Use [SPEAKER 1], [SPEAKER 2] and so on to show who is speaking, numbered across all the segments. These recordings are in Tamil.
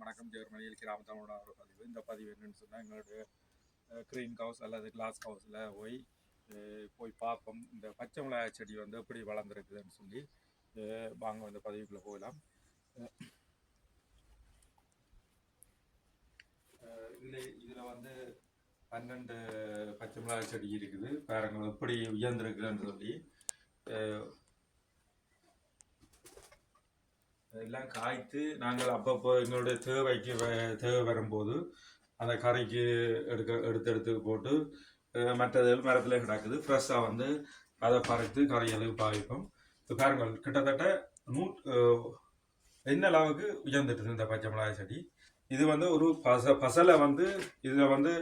[SPEAKER 1] வணக்கம் ஜெர்மனியில் கிராமத்தமிழோட ஒரு பதிவு. இந்த பதிவு என்னன்னு சொன்னால் எங்களுடைய க்ரீன் ஹவுஸ் அல்லது கிளாஸ் ஹவுஸில் போய் போய் பார்ப்போம். இந்த பச்சை மிளகாய் செடி வந்து எப்படி வளர்ந்துருக்குதுன்னு சொல்லி வாங்க இந்த பதிவுக்குள்ளே போகலாம். இதில் இதில் வந்து பன்னெண்டு பச்சை மிளகாய் செடி இருக்குது. பாருங்க எப்படி உயர்ந்திருக்குதுன்னு சொல்லி அதெல்லாம் எல்லாம் காய்த்து நாங்கள் அப்பப்போ எங்களுடைய தேவைக்கு தேவை வரும்போது அந்த கரைக்கு எடுக்க எடுத்து எடுத்து போட்டு மற்றது மரத்தில் கிடக்குது. ஃப்ரெஷ்ஷாக வந்து அதை பறித்து கரையளவு பாவிப்போம். இப்போ பாருங்கள் கிட்டத்தட்ட நூ என்ன அளவுக்கு உயர்ந்துட்டு இந்த பச்சை மிளகாய் செடி? இது வந்து ஒரு பச பசலை வந்து இதில் வந்து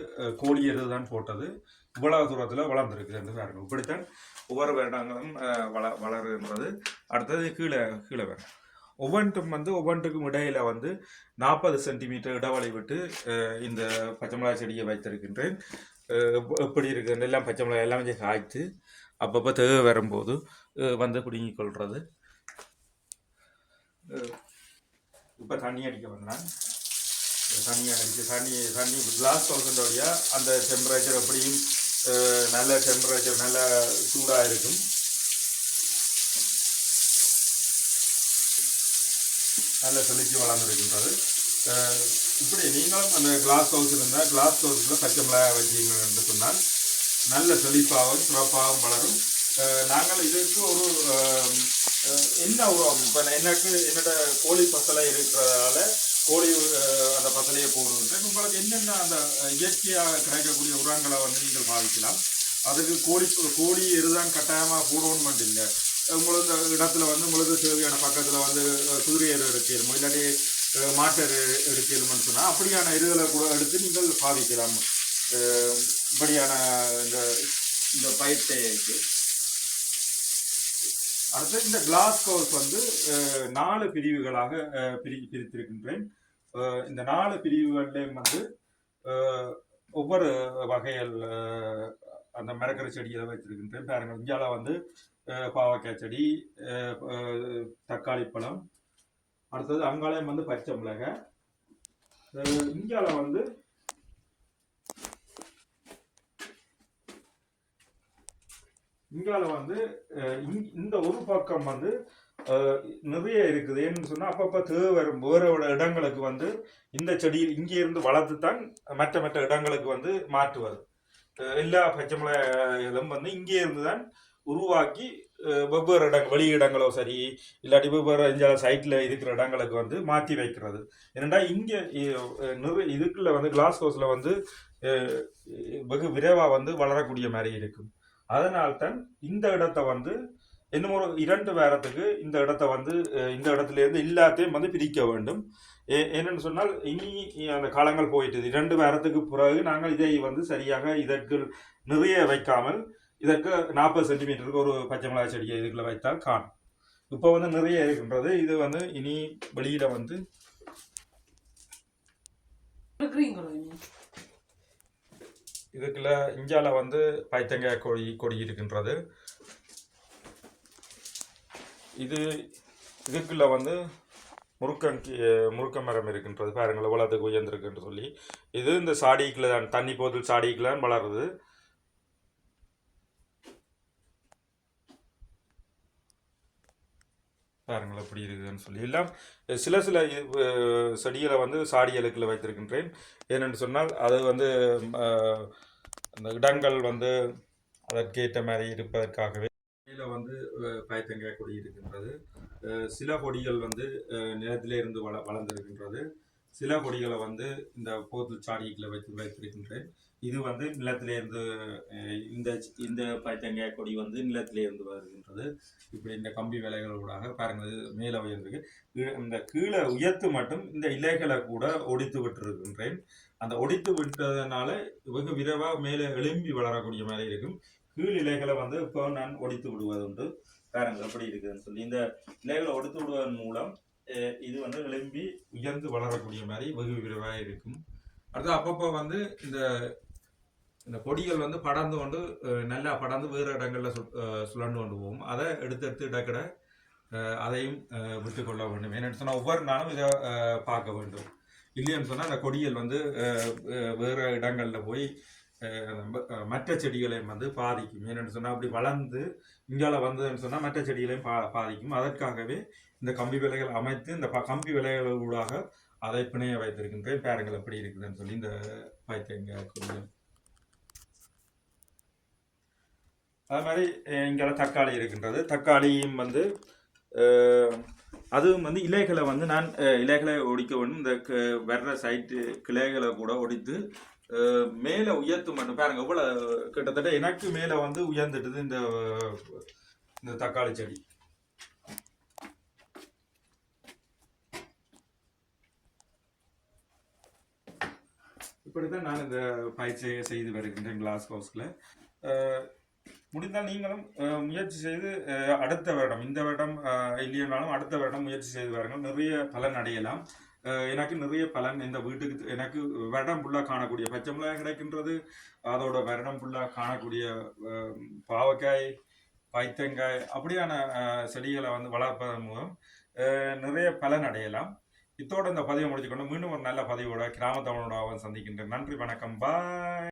[SPEAKER 1] கோழி எருது தான் போட்டது. இவ்வளவு தூரத்தில் வளர்ந்துருக்குது என்று பாருங்கள். இப்படித்தான் ஒவ்வொரு வருடங்களும் வள வளருன்றது அடுத்தது கீழே கீழே வேணும் ஒவ்வொன்றும் வந்து ஒவ்வொன்றுக்கும் இடையில வந்து நாற்பது சென்டிமீட்டர் இடைவெளி விட்டு இந்த பச்சை மிளகாய் செடியை வைத்திருக்கின்றேன். எப்படி இருக்குது எல்லாம் பச்சை மிளகாய் எல்லாம் கொஞ்சம் காய்த்து அப்பப்போ தேவை வரும்போது வந்து பிடுங்கிக் கொள்வது இப்போ தண்ணி அடிக்க வந்தேன் தண்ணி அடிச்சு தண்ணி தண்ணி கிளாஸ் தௌசண்டோடைய அந்த டெம்பரேச்சர் எப்படியும் நல்ல டெம்பரேச்சர் நல்ல சூடாக இருக்கும். நல்ல செழிச்சு வளர்ந்துருக்கின்றது இப்படி நீங்களும் அந்த கிளாஸ் ஹவுஸ் இருந்தால் கிளாஸ் ஹவுஸில் பச்சை மிளகாய் வச்சீங்க என்று சொன்னால் நல்ல செழிப்பாகவும் சிறப்பாகவும் வளரும். நாங்கள் இதுக்கு ஒரு என்ன உரம் இப்போ எனக்கு என்னோட கோழி பசலை இருக்கிறதால கோழி அந்த பசலையை போடுகின்றேன் உங்களுக்கு என்னென்ன அந்த இயற்கையாக கிடைக்கக்கூடிய உரங்களை வந்து நீங்கள் பாவிக்கலாம். அதுக்கு கோழி கோழி எருதான் கட்டாயமாக போடணும் மட்டும் இல்லை. உங்களுக்கு இடத்துல வந்து உங்களுக்கு தேவையான பக்கத்தில் வந்து அஹ், குதிரை எரு இல்லாட்டி மாட்டர் மாட்டு சொன்னால் அப்படியான எருகளை கூட எடுத்து நீங்கள் பாவிக்கலாம் இப்படியான இந்த இந்த பயிர் தேவைக்கு. அடுத்து இந்த கிளாஸ் ஹவுஸ் வந்து நாலு பிரிவுகளாக பிரி பிரித்திருக்கின்றேன். இந்த நாலு பிரிவுகள்லேயும் வந்து ஒவ்வொரு வகையில் அந்த மரக்கரை செடியை வைத்திருக்கின்றேன். பாருங்கள் இந்தியாவில் வந்து பாவக்காய் செடி தக்காளி பழம். அடுத்தது அங்காலயம் வந்து பச்சை மிளகாய். இந்தியாவில் வந்து இந்தியாவில் வந்து இந்- இந்த ஒரு பக்கம் வந்து நிறைய இருக்குது. ஏன்னு சொன்னால் அப்பப்போ தேவை வரும். இடங்களுக்கு வந்து இந்த செடியில் இங்கே இருந்து வளர்த்து தான் மற்ற மற்ற இடங்களுக்கு வந்து மாற்றுவது எல்லா பச்சை மிளகாய்களும் வந்து இங்கே இருந்து தான் உருவாக்கி வெவ்வேறு இடங்கள் வெளி இடங்களோ சரி இல்லாட்டி வெவ்வேறு இந்த சைட்டில் இருக்கிற இடங்களுக்கு வந்து மாற்றி வைக்கிறது. ஏன்னா இங்கே நிறைய இதுக்குள்ள வந்து கிளாஸ் ஹவுஸில் வந்து வெகு விரைவாக வந்து வளரக்கூடிய மாதிரி இருக்கும். அதனால்தான் இந்த இடத்த வந்து இன்னும் ஒரு இரண்டு வாரத்துக்கு இந்த இடத்த வந்து இந்த இடத்துலேருந்து எல்லாத்தையும் வந்து பிரிக்க வேண்டும். ஏ- என்னன்னு சொன்னால் இனி அந்த காலங்கள் போயிட்டு இரண்டு வாரத்துக்கு பிறகு நாங்கள் இதை வந்து சரியாக இதற்கு நிறைய வைக்காமல் இதற்கு நாற்பது சென்டிமீட்டருக்கு ஒரு பச்சை மிளகாய் செடியை இதுக்குள்ள வைத்தால் காணும். இப்போ வந்து நிறைய இருக்கின்றது. இது வந்து இனி வெளியில வந்து இதுக்குள்ள இந்தியால வந்து பைத்தங்காய் கொடி கொடி இருக்கின்றது. இது இதுக்குள்ள வந்து முருக்கன் கி- முருக்க மரம் இருக்கின்றது. பாருங்கள் எவ்வளோத்துக்கு உயர்ந்திருக்குன்னு சொல்லி. இது இந்த சாடிக்குள்ள தான் தண்ணி போதில் சாடிக்குள்ள தான் வளருது. பாருங்கள் எப்படி இருக்குதுன்னு சொல்லி. எல்லாம் சில சில செடிகளை வந்து சாடி இலக்கில் வைத்திருக்கின்றேன். ஏனென்று சொன்னால் அது வந்து அந்த இடங்கள் வந்து அதற்கேற்ற மாதிரி இருப்பதற்காகவே கீழே வந்து பயத்தங்காய் கொடி இருக்கின்றது. சில கொடிகள் வந்து நிலத்திலே இருந்து வள வளர்ந்திருக்கின்றது. சில கொடிகளை வந்து இந்த போத்தில் சாடிகளை வைத்து வைத்திருக்கின்றேன். இது வந்து நிலத்திலேருந்து இந்த இந்த பயத்தங்காய் கொடி வந்து நிலத்திலேருந்து வருகின்றது. இப்படி இந்த கம்பி வேலைகளோடாக பாருங்கள் இது மேலே உயர்ந்திருக்கு. இந்த கீழே உயர்த்து மட்டும் இந்த இலைகளை கூட ஒடித்து விட்டிருக்கின்றேன். அந்த ஒடித்து விட்டதுனால வெகு விரைவாக மேலே எழும்பி வளரக்கூடிய மாதிரி இருக்கும். கீழ் இலைகளை வந்து இப்போ நான் ஒடித்து விடுவதுண்டு. பாருங்கள் எப்படி இருக்குதுன்னு சொல்லி. இந்த இலைகளை ஒடித்து விடுவதன் மூலம் இது வந்து விளம்பி உயர்ந்து வளரக்கூடிய மாதிரி வெகு விரைவாக இருக்கும். அடுத்து அப்பப்போ வந்து இந்த இந்த கொடிகள் வந்து படர்ந்து கொண்டு நல்லா படர்ந்து வேறு இடங்களில் சு சுழண்டு கொண்டு போகும். அதை எடுத்து எடுத்து இடக்கிட அதையும் விட்டுக்கொள்ள வேண்டும். ஏன்னு சொன்னால் ஒவ்வொரு நாளும் இதை பார்க்க வேண்டும். இல்லைன்னு சொன்னால் அந்த கொடியல் வந்து வேறு இடங்களில் போய் மற்ற செடிகளையும் வந்து பாதிக்கும். ஏன்னு சொன்னால் அப்படி வளர்ந்து இந்தியாவில் வந்ததுன்னு சொன்னால் மற்ற செடிகளையும் பா பாதிக்கும். அதற்காகவே இந்த கம்பி விலைகள் அமைத்து இந்த ப- கம்பி விலைகள் ஊடாக அதை பிணைய வைத்திருக்கின்றேன். பேரங்கள் எப்படி இருக்குதுன்னு சொல்லி இந்த வைத்திருங்க கொஞ்சம் அது மாதிரி இங்கே தக்காளி இருக்கின்றது. தக்காளியும் வந்து அதுவும் வந்து இலைகளை வந்து நான் இலைகளை ஒடிக்க வேண்டும். இந்த க- வர்ற சைட்டு கிளைகளை கூட ஒடித்து மேலே உயர்த்து மட்டும். பாருங்க இவ்வளோ கிட்டத்தட்ட எனக்கு மேலே வந்து உயர்ந்துட்டுது இந்த இந்த தக்காளி செடி. இப்படித்தான் நான் இந்த பயிற்சியை செய்து வருகின்றேன் கிளாஸ் ஹவுஸில் முடிந்தால் நீங்களும் அஹ், முயற்சி செய்து அஹ், அடுத்த வருடம் இந்த வருடம் அஹ், அடுத்த வருடம் முயற்சி செய்து பாருங்கள். நிறைய பலன் அடையலாம். எனக்கு நிறைய பலன் இந்த வீட்டுக்கு எனக்கு வருடம் ஃபுல்லாக காணக்கூடிய பச்சை மிளகாய் கிடைக்கின்றது. அதோட வருடம் ஃபுல்லாக காணக்கூடிய பாவக்காய் பைத்தங்காய் அப்படியான செடிகளை வந்து வளர்ப்பதன் மூலம் நிறைய பலன் அடையலாம். இத்தோட இந்த பதிவை முடிச்சுக்கொண்டு மீண்டும் ஒரு நல்ல பதிவோட கிராமத்தவனோட சந்திக்கின்றேன். நன்றி வணக்கம். பாய்